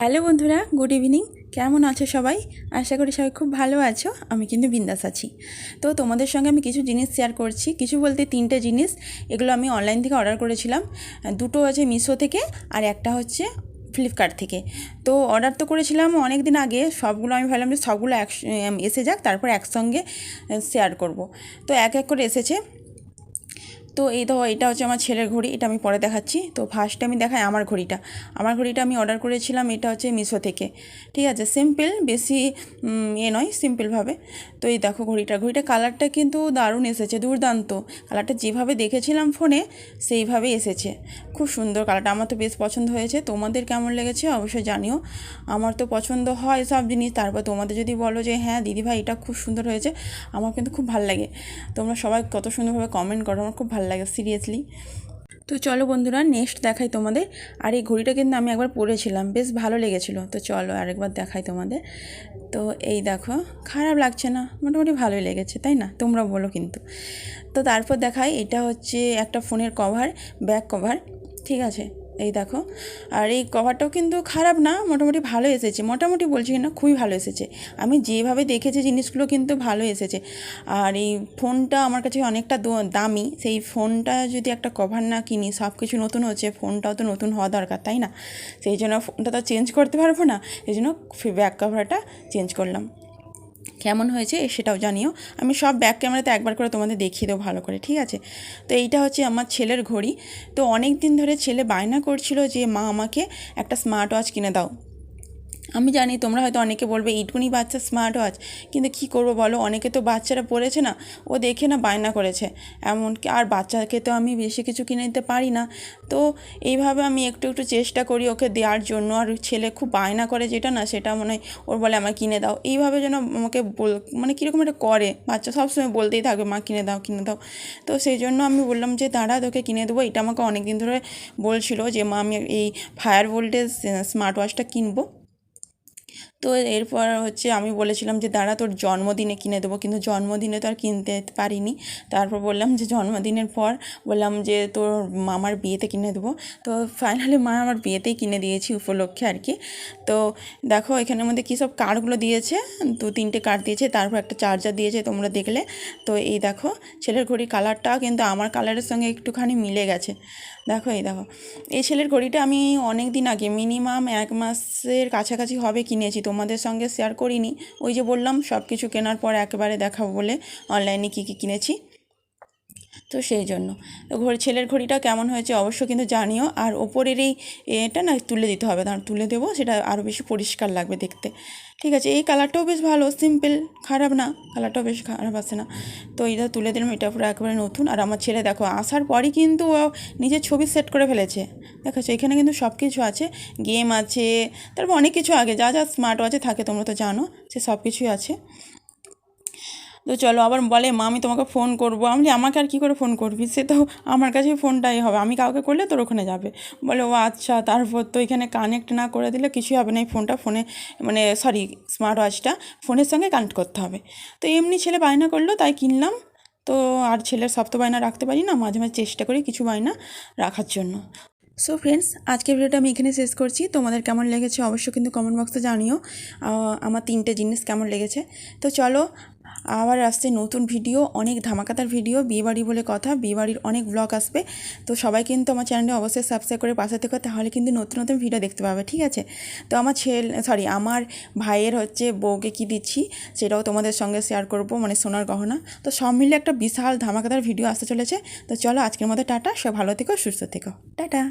Hello বন্ধুরা, good evening. কেমন আছো সবাই? আশা করি সবাই খুব ভালো আছো, আমি কিন্তু বিন্দাস আছি। তো তোমাদের সঙ্গে আমি কিছু জিনিস শেয়ার করছি। কিছু বলতে তিনটে জিনিস, এগুলো আমি অনলাইন থেকে অর্ডার করেছিলাম। দুটো আছে মিশো থেকে, আর একটা হচ্ছে ফ্লিপকার্ট থেকে। তো অর্ডার তো করেছিলাম অনেক দিন আগে, সবগুলো আমি ভাবলাম যে সবগুলো এক এসে যাক, তারপর একসঙ্গে শেয়ার করব। তো এক এক করে এসেছে। তো এই তো এটা হচ্ছে আমার ছেলের ঘড়ি, এটা আমি পরে দেখাচ্ছি। তো ফার্স্টে আমি দেখাই আমার ঘড়িটা। আমার ঘড়িটা আমি অর্ডার করেছিলাম, এটা হচ্ছে মিশো থেকে। ঠিক আছে সিম্পল বেশি এ নয় সিম্পলভাবে তো এই দেখো ঘড়িটা ঘড়িটা কালারটা কিন্তু দারুণ এসেছে, দুর্দান্ত। কালারটা যেভাবে দেখেছিলাম ফোনে সেইভাবেই এসেছে। খুব সুন্দর কালারটা আমার তো বেশ পছন্দ হয়েছে। তোমাদের কেমন লেগেছে অবশ্যই জানিও। আমার তো পছন্দ হয় সব জিনিস, তারপর তোমাদের যদি বলো যে হ্যাঁ দিদিভাই এটা খুব সুন্দর হয়েছে। আমার কিন্তু খুব ভালো লাগে। তোমরা সবাই কত সুন্দরভাবে কমেন্ট করো, আমার খুব ভালো লাগে সিরিয়াসলি তো চলো বন্ধুরা নেক্সট দেখাই তোমাদের। আর এই ঘড়িটা কিন্তু আমি একবার পরেছিলাম, বেশ ভালো লেগেছিলো। তো চলো আরেকবার দেখাই তোমাদের। তো এই দেখো, খারাপ লাগছে না, মোটামুটি ভালোই লেগেছে, তাই না? তোমরা বলো কিন্তু। তো তারপর দেখাই, এটা হচ্ছে একটা ফোনের কভার ব্যাক কভার ঠিক আছে? এই দেখো। আর এই কভারটাও কিন্তু খারাপ না, মোটামুটি ভালো এসেছে। মোটামুটি বলছি না, খুবই ভালো এসেছে। আমি যেভাবে দেখেছি জিনিসগুলো কিন্তু ভালো এসেছে। আর এই ফোনটা আমার কাছে অনেকটা দামি। সেই ফোনটা যদি একটা কভার না কিনি সব কিছু নতুন হচ্ছে, ফোনটাও তো নতুন হওয়া দরকার, তাই না? সেই জন্য ফোনটা তো চেঞ্জ করতে পারব না। এই জন্য ব্যাক কভারটা চেঞ্জ করলাম। কেমন হয়েছে সেটাও জানিও। আমি সব ব্যাক ক্যামেরাতে একবার করে তোমাদের দেখিয়ে দেবো ভালো করে, ঠিক আছে? তো এইটা হচ্ছে আমার ছেলের ঘড়ি। তো অনেক দিন ধরে ছেলে বায়না করছিল যে, মা, আমাকে একটা স্মার্ট ওয়াচ কিনে দাও। আমি জানি তোমরা হয়তো অনেকে বলবে ইটকুনি বাচ্চা স্মার্ট ওয়াচ কিন্তু কী করব বলো? অনেকে তো বাচ্চারা পড়েছে না, ও দেখে না বায়না করেছে। এমনকি আর বাচ্চাকে তো আমি বেশি কিছু কিনে দিতে পারি না। তো এইভাবে আমি একটু একটু চেষ্টা করি ওকে দেওয়ার জন্য। আর ছেলে খুব বায়না করে যেটা না, সেটা মনে হয় ওর বলে আমার কিনে দাও। এইভাবে যেন আমাকে বল মানে কীরকম একটা করে। বাচ্চা সবসময় বলতেই থাকবে মা, কিনে দাও কিনে দাও। তো সেই জন্য আমি বললাম যে, দাঁড়া, তোকে কিনে দেবো। এটা আমাকে অনেক দিন ধরে বলছিল যে, মা, আমি এই ফায়ার ভোল্টেজ স্মার্ট ওয়াচটা কিনবো। তো এরপর হচ্ছে আমি বলেছিলাম যে, দাঁড়া, তোর জন্মদিনে কিনে দেবো। কিন্তু জন্মদিনে তো আর কিনতে পারিনি। তারপর বললাম যে, জন্মদিনের পর? বললাম যে, তোর মামার বিয়েতে কিনে দেবো। তো ফাইনালি মা আমার বিয়েতেই কিনে দিয়েছি উপলক্ষে আর কি। তো দেখো, এখানের মধ্যে কী সব কার্ডগুলো দিয়েছে? দু, তিনটে কার্ড দিয়েছে, তারপর একটা চার্জার দিয়েছে তোমরা দেখলে। তো এই দেখো, ছেলের ঘড়ির কালারটা কিন্তু আমার কালারের সঙ্গে একটুখানি মিলে গেছে। দেখো এই দেখো। এই ছেলের ঘড়িটা আমি অনেক দিন আগে মিনিমাম এক মাসের কাছাকাছি হবে কিনেছি, তোমাদের সঙ্গে শেয়ার করিনি। ওই যে বললাম সব কিছু কেনার পর একেবারে দেখাবো বলে অনলাইনে কী কী কিনেছি। তো সেই জন্য। ঘড়ি, ছেলের ঘড়িটা কেমন হয়েছে অবশ্য কিন্তু জানিও। আর ওপরের এই এটা না তুলে দিতে হবে। তার তুলে দেবো, সেটা আরও বেশি পরিষ্কার লাগবে দেখতে। ঠিক আছে, এই কালারটাও বেশ ভালো, সিম্পল, খারাপ না। কালারটাও বেশ খারাপ আসে না। তো এটা তুলে দিলাম, এটা পুরো একেবারে নতুন। আর আমার ছেলে দেখো, আসার পরই কিন্তু ও নিজের ছবি সেট করে ফেলেছে। দেখেছ, এখানে কিন্তু সব কিছু আছে। গেম আছে, তারপর অনেক কিছু আগে, যা যা স্মার্ট ওয়াচে থাকে তোমরা তো জানো, সে সব কিছুই আছে। তো চলো আবার বলে, মা, আমি তোমাকে ফোন করব। আমি আমাকে আর কী করে ফোন করবি? সে তো আমার কাছেই ফোনটাই হবে। আমি কাউকে করলে তোর ওখানে যাবে। বলে, ও আচ্ছা তারপর তো এখানে কানেক্ট না করে দিলে কিছুই হবে না। এই ফোনটা ফোনে মানে সরি স্মার্ট ওয়াচটা ফোনের সঙ্গে কানেক্ট করতে হবে। তো এমনি ছেলে বায়না করল, তাই কিনলাম। তো আর ছেলের সব তো বায়না রাখতে পারি না, মাঝে মাঝে চেষ্টা করি কিছু বায়না রাখার জন্য। সো ফ্রেন্ডস আজকের ভিডিওটা আমি এখানে শেষ করছি। তোমাদের কেমন লেগেছে অবশ্যই কিন্তু কমেন্ট বক্সে জানিও। আমার তিনটে জিনিস কেমন লেগেছে। তো চলো আবার আসছে নতুন ভিডিও, অনেক ধামাকাতার ভিডিও, বিয়েবাড়ি বলে কথা, বিয়েবাড়ির অনেক ব্লগ আসবে। তো সবাই কিন্তু আমার চ্যানেলে অবশ্যই সাবস্ক্রাইব করে পাশে থেকে, তাহলে কিন্তু নতুন নতুন ভিডিও দেখতে পাবে, ঠিক আছে? তো আমার ছেলে সরি আমার ভাইয়ের হচ্ছে বউকে কি দিচ্ছি, সেটাও তোমাদের সঙ্গে শেয়ার করব মানে সোনার গহনা। তো সব মিলে একটা বিশাল ধামাকাতার ভিডিও আসতে চলেছে। তো চলো আজকের মধ্যে টাটা সব ভালো থেকো, সুস্থ থেকো। টাটা!